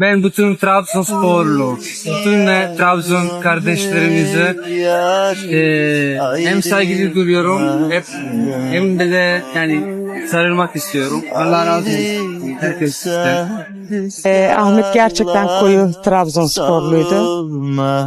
Ben bütün Trabzonsporlu, bütün Trabzon kardeşlerimizi e, hem saygılı duyuyorum hep hem de yani sarılmak istiyorum. Allah razı olsun. Herkesten. Ee, Ahmet gerçekten koyu Trabzonsporluydu.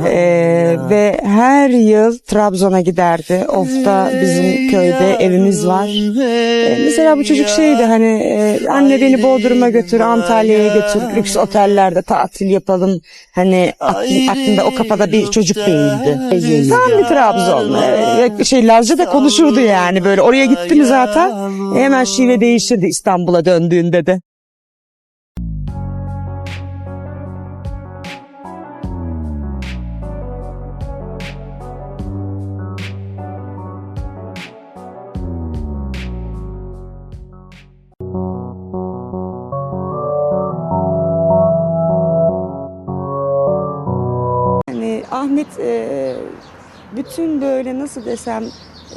Ee, ve her yıl Trabzon'a giderdi. Of'ta bizim köyde evimiz var. Ee, mesela bu çocuk şeydi hani e, anne beni Bodrum'a götür, Antalya'ya götür, lüks otellerde tatil yapalım. Hani aklın- aklında o kafada bir çocuk değildi. Tam bir Trabzon. Ee, şey Lazca da konuşurdu yani böyle. Oraya gitti mi zaten hemen şive değişirdi İstanbul'a döndüğünde de. Yani Ahmet e, bütün böyle nasıl desem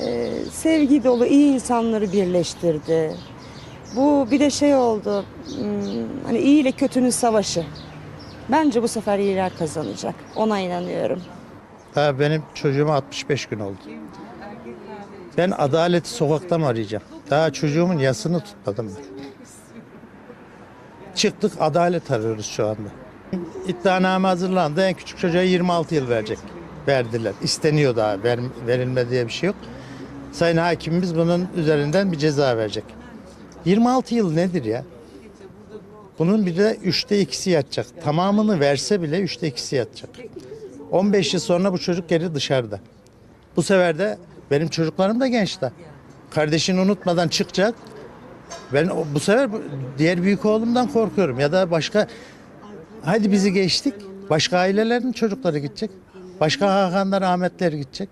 e, sevgi dolu iyi insanları birleştirdi. Bu bir de şey oldu hmm, hani iyi ile kötünün savaşı. Bence bu sefer iyiler kazanacak. Ona inanıyorum. Ha, benim çocuğuma 65 gün oldu. Ben adaleti sokakta mı arayacağım? Daha çocuğumun yasını tutmadım ben. Çıktık adalet arıyoruz şu anda. İddianame hazırlandı. En küçük çocuğa 26 yıl verecek. Verdiler. İsteniyor daha. Ver, verilme diye bir şey yok. Sayın Hakimimiz bunun üzerinden bir ceza verecek. 26 yıl nedir ya? Bunun bir de üçte ikisi yatacak. Tamamını verse bile üçte ikisi yatacak. 15 yıl sonra bu çocuk geri dışarıda. Bu sefer de benim çocuklarım da genç de. Kardeşini unutmadan çıkacak. Ben bu sefer diğer büyük oğlumdan korkuyorum ya da başka hadi bizi geçtik. Başka ailelerin çocukları gidecek. Başka Hakanlar, Ahmetler gidecek.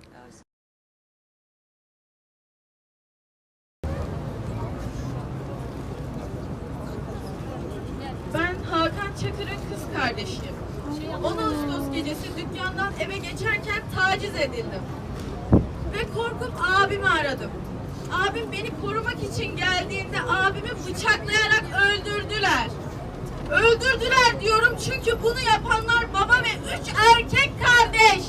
Eve geçerken taciz edildim. Ve korkup abimi aradım. Abim beni korumak için geldiğinde abimi bıçaklayarak öldürdüler. Öldürdüler diyorum çünkü bunu yapanlar baba ve üç erkek kardeş.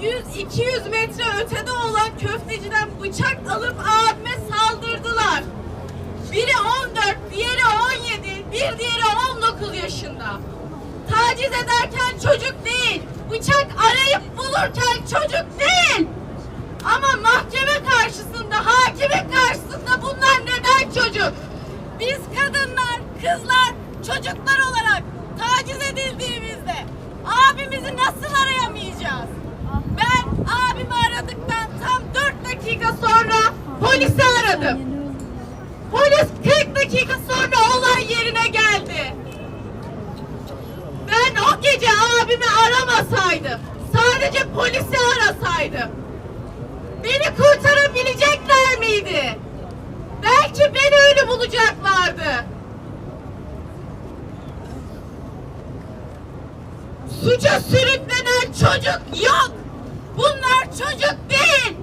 100-200 metre ötede olan köfteciden bıçak alıp abime saldırdılar. Biri 14, diğeri 17, bir diğeri 19 yaşında. Taciz ederken çocuk değil, bıçak arayıp bulurken çocuk değil. Ama mahkeme karşısında, hakimin karşısında bunlar neden çocuk? Biz kadınlar, kızlar, çocuklar olarak taciz edildiğimizde abimizi nasıl arayamayacağız? Ben abimi aradıktan tam 4 dakika sonra polisi aradım. Polis 40 dakika sonra olay yerine geldi. Ben gece abimi aramasaydım, sadece polisi arasaydım, beni kurtarabilecekler miydi? Belki beni ölü bulacaklardı. Suça sürüklenen çocuk yok. Bunlar çocuk değil.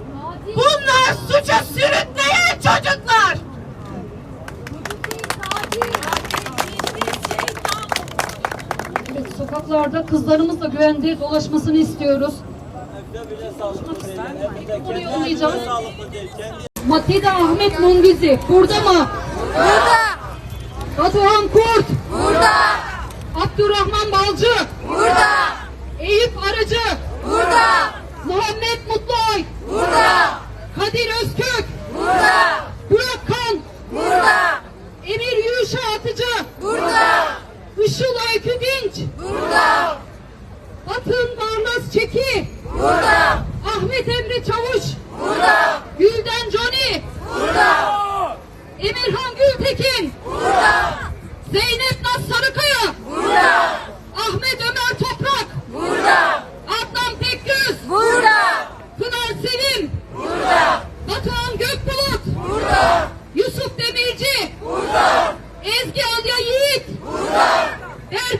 Bunlar suça sürükleyen çocuklar. Evet, sokaklarda kızlarımızla güvende dolaşmasını istiyoruz. Bunu yollayacağız. Matida Ahmet Mungizi burada mı? Burada. Batuhan Kurt. Burada. Abdurrahman Balcı. Burada. Eyüp Arıcı. Burada. Muhammed Mutluoy. Burada. Kadir Özkök. Burada. Burak Kan. Burada. Emir Yuşa Atıcı. Burada. Işıl Öykü Dinç. Burada. Batın Barlas Çeki. Burada. Ahmet Emre Çavuş. Burada. Gülden Johnny. Burada. Emirhan Gültekin. Hey!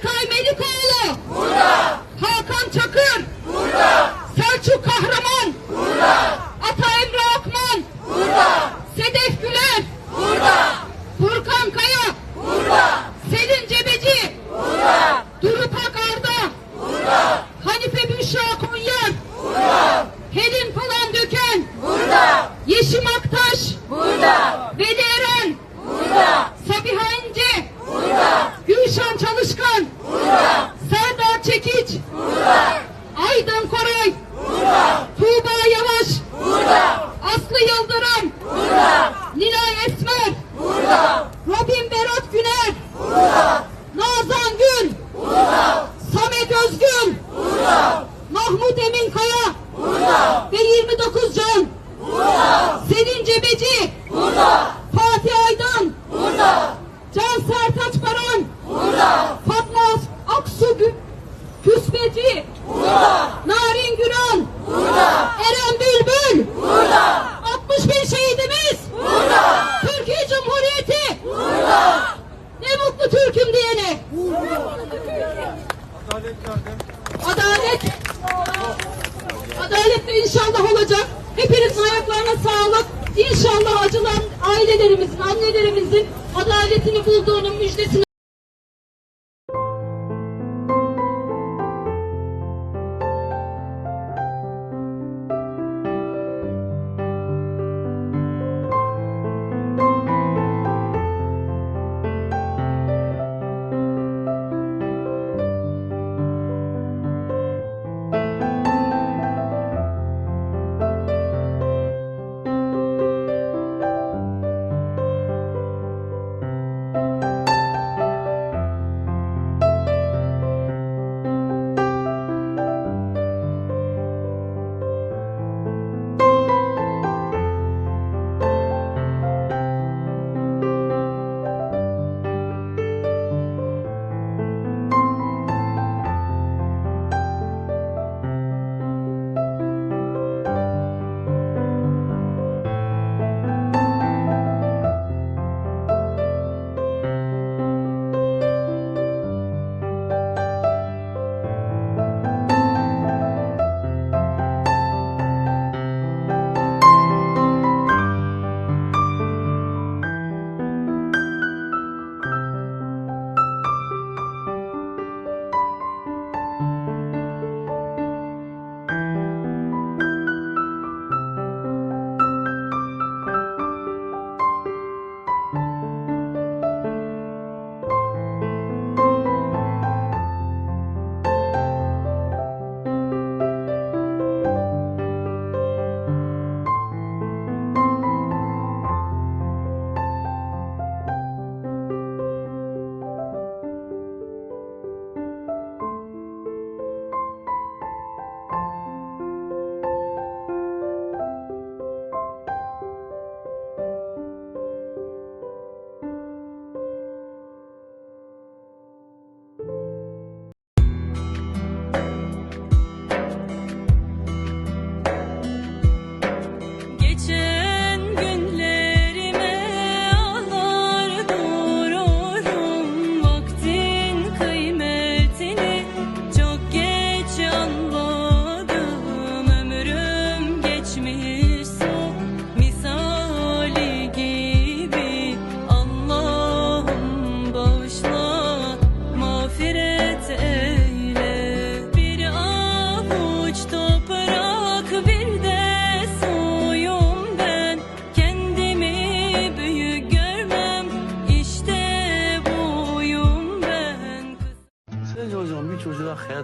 Ayaklarına sağlık. İnşallah acılan ailelerimizin, annelerimizin adaletini bulduğunun müjdesini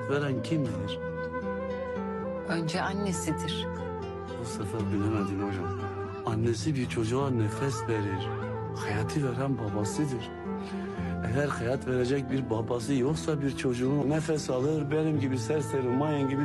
hayat veren kimdir? Önce annesidir. Bu sefer bilemedin hocam. Annesi bir çocuğa nefes verir. Hayatı veren babasıdır. Eğer hayat verecek bir babası yoksa bir çocuğun nefes alır benim gibi serseri mayın gibi